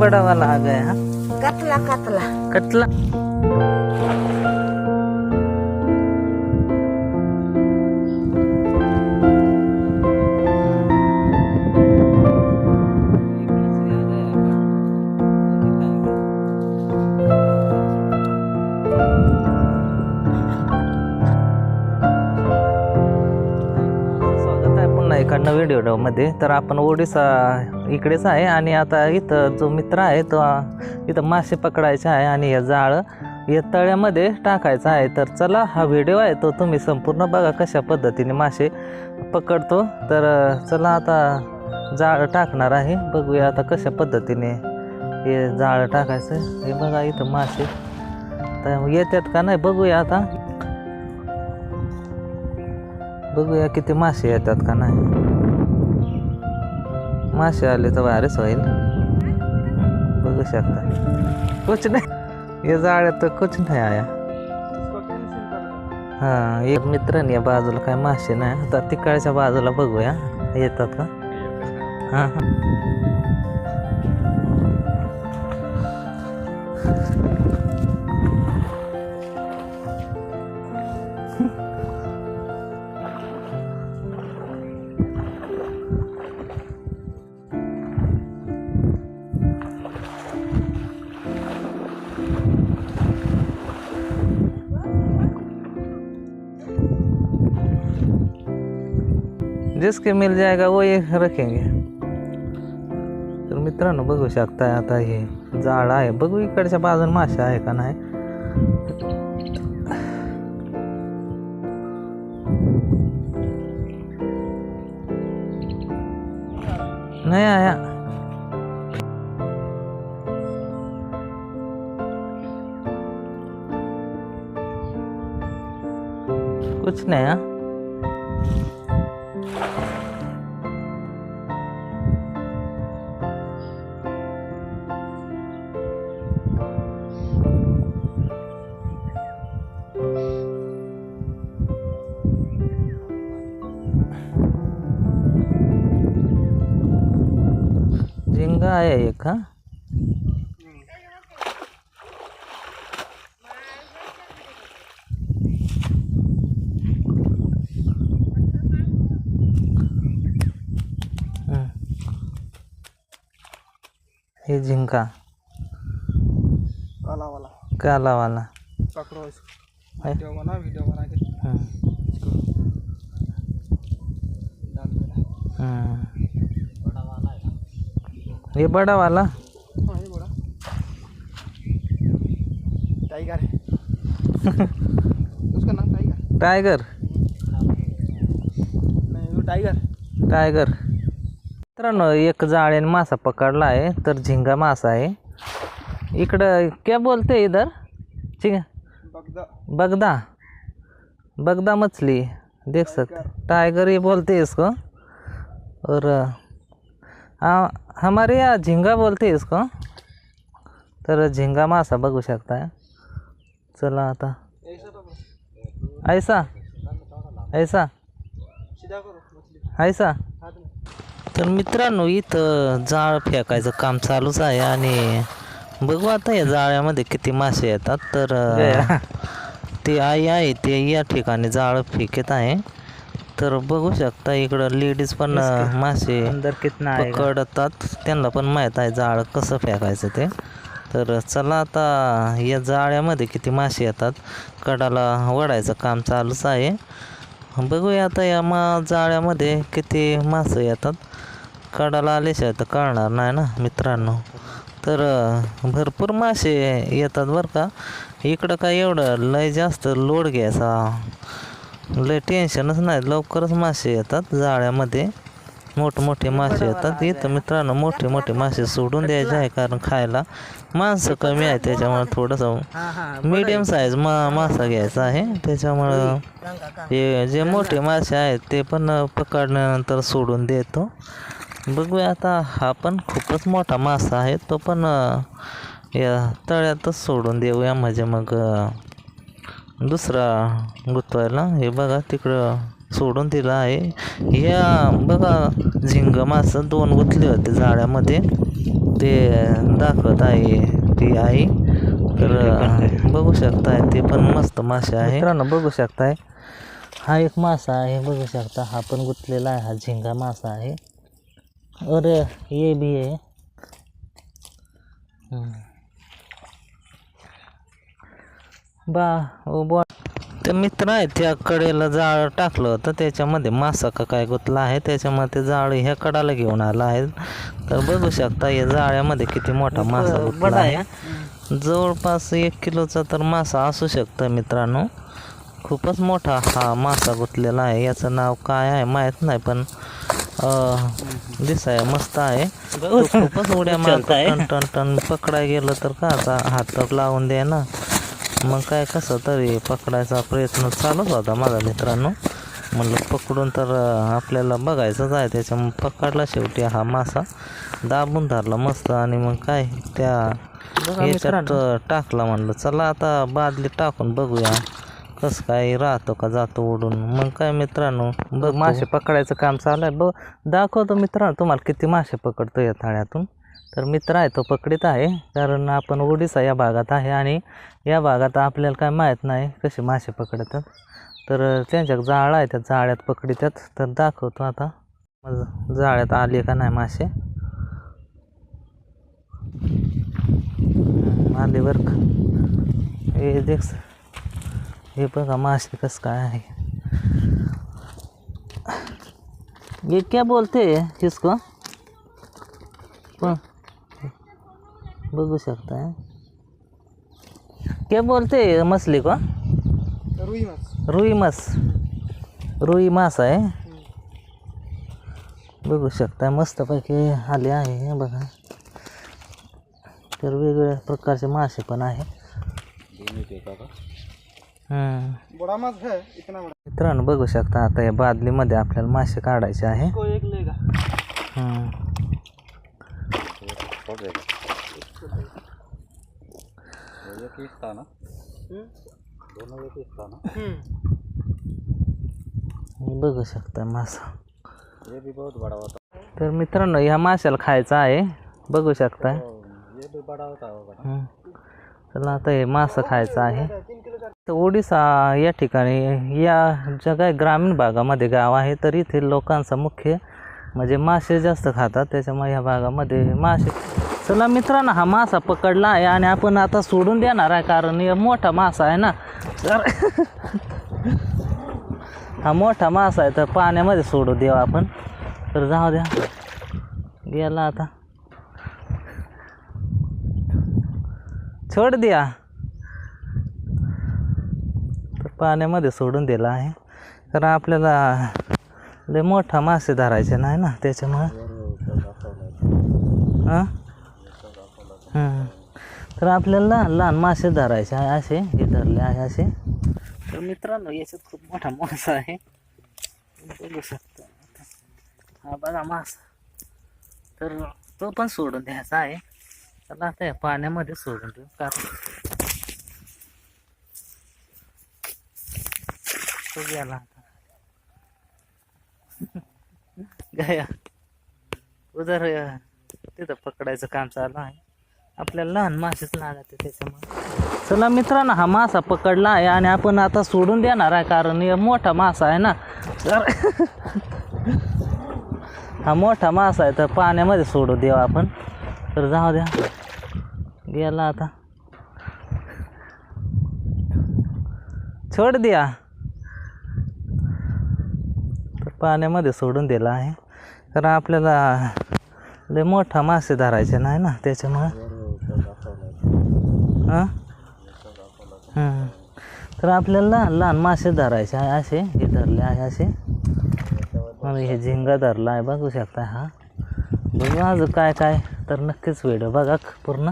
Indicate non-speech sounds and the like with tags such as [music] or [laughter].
बड़ा वाला आ गया हाँ मध्ये तर आपण ओडिसा इकडेच आहे आणि आता इथं जो मित्र आहे तो इथं मासे पकडायचे आहे आणि हे जाळं या तळ्यामध्ये टाकायचं आहे. तर चला हा व्हिडिओ आहे तो तुम्ही संपूर्ण बघा कशा पद्धतीने मासे पकडतो. तर चला आता जाळं टाकणार आहे. बघूया आता कशा पद्धतीने हे जाळं टाकायचं हे बघा इथं मासे. तर येतात का नाही बघूया आता. बघूया किती मासे येतात का नाही. मासे आले तर भारीच होईल. बघू शकता. कुछ नाही. या जाळ्यात तर कुछ नाही आया. हा एक मित्राने या बाजूला काय मासे नाही. आता तिकडच्या बाजूला बघूया. येतात का? हा हा. जिसके मिल जाएगा वो ये रखेंगे। तर मित्रांनो बघू शकताय आता हे जाळ आहे. बघू इकडच्या बाजून मासे आहे का नाही. नाही आया. कुछ नाही हा? आहे एक हा. हे झिंका. काला वाला कालावाला है? वीडियो बना वीडियो बना ये बड़ा वाला। हाँ ये बड़ा। टाइगर है [laughs] उसका नाम टाइगर टायगर नहीं टाइगर टायगर मित्रांनो एक जाळ्याने मासा पकडला आहे तर झिंगा मासा आहे. इकडं क्या बोलते इधर? झिंगा बगदा। बगदा. बगदा मछली. देख सकते टाइगर ये बोलते हैं इसको. और हाँ हमारे यहाँ झिंगा बोलते हैं इसको। तर झिंगा मासा बघू शकता चला आता। ऐसा? ऐसा? ऐसा? तर मित्रांनो इथं जाळ फेकायचं काम चालूच आहे आणि बघू आता या जाळ्यामध्ये किती मासे येतात. तर ते आई आहे ते या ठिकाणी जाळ फेकत आहे. तर बघू शकता इकडं लेडीज पण मासे अंदर कितना पकडतात. त्यांना पण माहीत आहे जाळ कसं फेकायचं ते. तर चला आता या जाळ्यामध्ये किती मासे येतात. कडाला वडायचं काम चालूच आहे. बघूया आता या मा जाळ्यामध्ये किती मासे येतात. कडाला आल्याशिवाय तर कळणार नाही ना मित्रांनो. तर भरपूर मासे येतात बरं का. इकडं काय एवढं लय जास्त लोड घ्यायचा. लय टेन्शनच नाही. लवकरच मासे येतात जाळ्यामध्ये. मोठमोठे मासे येतात. इथं मित्रांनो मोठे मोठे मासे सोडून द्यायचे आहे कारण खायला माणसं कमी आहे. त्याच्यामुळे थोडंसं मीडियम साईज मा मासा घ्यायचा आहे. त्याच्यामुळं हे जे मोठे मासे आहेत ते पण पकडल्यानंतर सोडून देतो. बघूया आता हा पण खूपच मोठा मासा आहे. तो पण या तळ्यातच सोडून देऊया. म्हणजे मग दुसरा गुतवायला. हे बघा तिकडं सोडून दिलं आहे. या बघा झिंग मासं दोन गुतले होते जाळ्यामध्ये ते दाखवत आहे ती आई. तर बघू शकताय ते पण मस्त मासे आहे. बघू शकताय. हा एक मासा आहे बघू शकता. हा पण गुंतलेला आहे हा झिंगा मासा आहे. अरे ये भी आहे. बा ओ बा. ते मित्र आहे त्या कडेला जाळ टाकलं होतं त्याच्यामध्ये मासा का काय गुतला आहे त्याच्यामध्ये ते जाळ ह्या कडाला घेऊन आला आहे. तर बघू शकता या जाळ्यामध्ये किती मोठा मासा गुतला आहे. जवळपास एक किलोचा तर मासा असू शकतं मित्रांनो. खूपच मोठा हा मासा गुतलेला आहे. याचं नाव काय आहे माहीत नाही पण अं, दिसाय मस्त आहे. खूपच उड्या मारतो टन टन टन पकडाय गेलं तर का आता हात तर लावून दे ना. मग काय कसं तरी पकडायचा प्रयत्न चालूच होता माझा मित्रांनो. म्हणलं पकडून तर आपल्याला बघायचंच आहे त्याच्यामुळे पकडला शेवटी हा मासा. दाबून धरला मस्त आणि मग काय त्या याच्यात टाकला म्हणलं चला आता बादली टाकून बघूया कसं काय राहतो का जातो उडून मग काय मित्रांनो बघ मासे पकडायचं काम चालू आहे. बघ दाखवतो मित्रांनो तुम्हाला किती मासे पकडतो या थाळ्यातून. तर मित्र आहे तो पकडीत आहे. कारण आपण ओडिसा या भागात आहे आणि या भागात आपल्याला काय माहीत नाही कसे मासे पकडतात. तर त्यांच्या जाळं आहे त्या जाळ्यात पकडतात तर दाखवतो आता. मग जाळ्यात आले का नाही मासे? आले बरं का. हे देख हे बघा मासे कसं काय आहे. ये क्या बोलते हैं? पण बघू शकता. है क्या बोलते हैं मछली को? रुई मास. रुई मास. रुई मास आहे. बघू शकता मस्तपैकी आले आहे हे बघा. तर वेगवेगळ्या प्रकारचे मासे पण आहे हम्म. बड़ा मास है इतना बड़ा. मित्रांनो बघू शकता आता या बादलीमध्ये आपल्याला मासे काढायचे आहे. हम्म. हम्म. बघू शकता मासा. तर मित्रांनो ह्या माशाला खायचा आहे. बघू शकता हम्म. चला आता हे मासा खायचं आहे. तर ओडिसा या ठिकाणी या ज्या काही ग्रामीण भागामध्ये गाव आहे तर इथे लोकांचा मुख्य म्हणजे मासे जास्त खातात. त्याच्यामुळे या भागामध्ये मासे चला मित्रांनो हा मासा पकडला आहे आणि आपण आता सोडून देणार आहे कारण हे मोठा मासा आहे ना. तर [laughs] हा मोठा मासा आहे तर पाण्यामध्ये सोडू देऊ आपण. तर जाऊ द्या. गेला आता. छोड द्या. तर पाण्यामध्ये सोडून दिला आहे. कारण आपल्याला लय मोठा मासे धरायचे नाही ना त्याच्यामुळं. हां हं. तर आपल्याला लहान लहान मासे धरायचे आहे असे हे धरले आहे असे. तर मित्रांनो याच्यात खूप मोठा मासा आहे. बघू शकता. हा बघा मासा. तर तो पण सोडून द्यायचा आहे. त्याला आता या पाण्यामध्ये सोडून देऊ कारण तो गेला आता. गया. उदर तिथं पकडायचं काम चालू आहे. आपल्याला लहान मासेच लागते त्याच्यामुळे. चला मित्रांनो हा मासा पकडला आहे आणि आपण आता सोडून देणार आहे कारण हे मोठा मासा आहे ना. तर [laughs] हा मोठा मासा आहे तर पाण्यामध्ये सोडू देऊ आपण. तर जाऊ द्या. गेला आता. छोड द्या. तर पाण्यामध्ये सोडून दिला आहे. कारण आपल्याला लय मोठा मासे धरायचे नाही ना त्याच्यामुळं. हां? हां. तर आपल्याला लहान लहान मासे धरायचे आहे असे हे धरले आहे असे. आणि हे झिंगा धरला आहे बघू शकता हा. बघू आज काय काय. तर नक्कीच व्हिडिओ बघा पूर्ण.